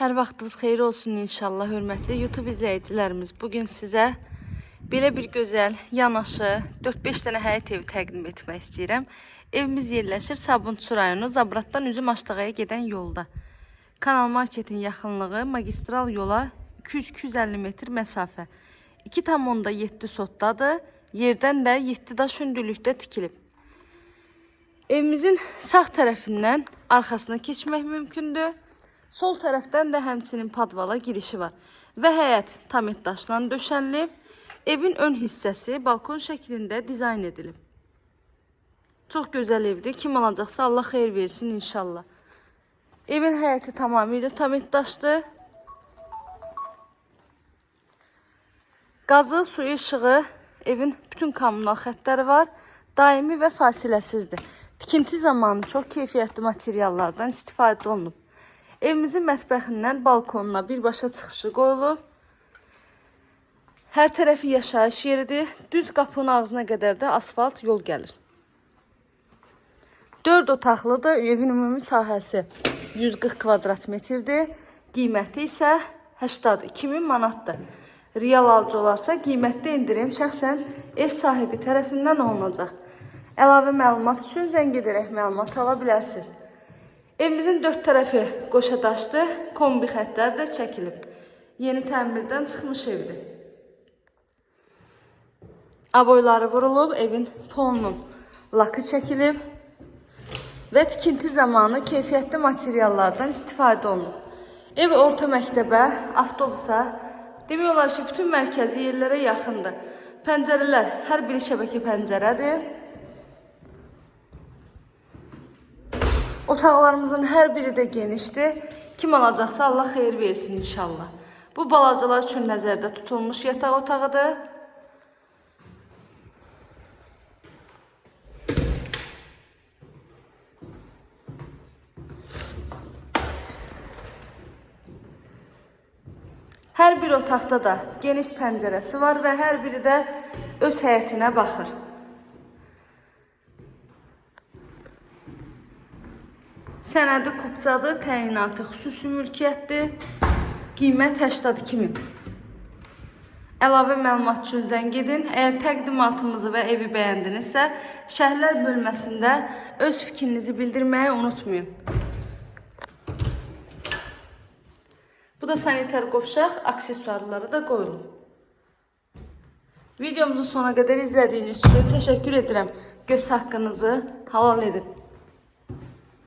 Hər vaxtınız xeyir olsun inşallah hörmətli YouTube izləyicilərimiz. Bu gün sizə belə bir gözəl yanaşı 4-5 dənə həyət evi təqdim etmək istəyirəm. Evimiz yerləşir Sabunçu rayonu Zabratdan Üzüm Aştağaya gedən yolda. Kanal Marketin yaxınlığı magistral yola 200-250 metr məsafə. 2,7 sotdadır. Yerdən də 7 daş hündürlükdə tikilib. Evimizin sağ tərəfindən arxasına keçmək mümkündür. Sol tərəfdən də həmçinin padvala girişi var və həyət tamet daşla döşənilib. Evin ön hissəsi balkon şəklində dizayn edilib. Çox gözəl evdir. Kim alacaqsa Allah xeyir versin inşallah. Evin həyəti tamamilə tamet daşdır. Qazı, suyu, işığı, evin bütün kommunal xəttləri var. Daimi və fasiləsizdir. Tikinti zamanı çox keyfiyyətli materiallardan istifadə olunub. Evimizin mətbəxindən balkonuna birbaşa çıxışı qoyulub. Hər tərəfi yaşayış yeridir. Düz qapının ağzına qədər də asfalt yol gəlir. 4 otaqlıdır. Evin ümumi sahəsi 140 kvadrat metrdir. Qiyməti isə 82 min manatdır. Real alıcı olarsa qiymətdə indirim şəxsən ev sahibi tərəfindən olunacaq. Əlavə məlumat üçün zəng edərək məlumat ala bilərsiniz. Evimizin dörd tərəfi qoşa daşdır, kombi xəttlər də çəkilib. Yeni təmirdən çıxmış evdir. Aboyları vurulub, evin polunun lakı çəkilib və tikinti zamanı keyfiyyətli materiallardan istifadə olunub. Ev orta məktəbə, avtobusa, demək olar ki, bütün mərkəzi yerlərə yaxındır. Pəncərələr hər biri şəbəkə pəncərədir. Otaqlarımızın hər biri də genişdir. Kim alacaqsa Allah xeyir versin inşallah. Bu balacalar üçün nəzərdə tutulmuş yataq otağıdır. Hər bir otaqda da geniş pəncərəsi var və hər biri də öz həyətinə baxır. Sənədi kupçadır, təyinatı xüsusi mülkiyyətdir. Qiymət 82 min. Əlavə məlumat üçün zəng edin. Əgər təqdimatımızı və evi bəyəndinizsə, şərhlər bölməsində öz fikrinizi bildirməyi unutmayın. Bu da sanitar qovşaq, aksesuarları da qoyulub. Videomuzu sona qədər izlədiyiniz üçün təşəkkür edirəm. Göz haqqınızı halal edin.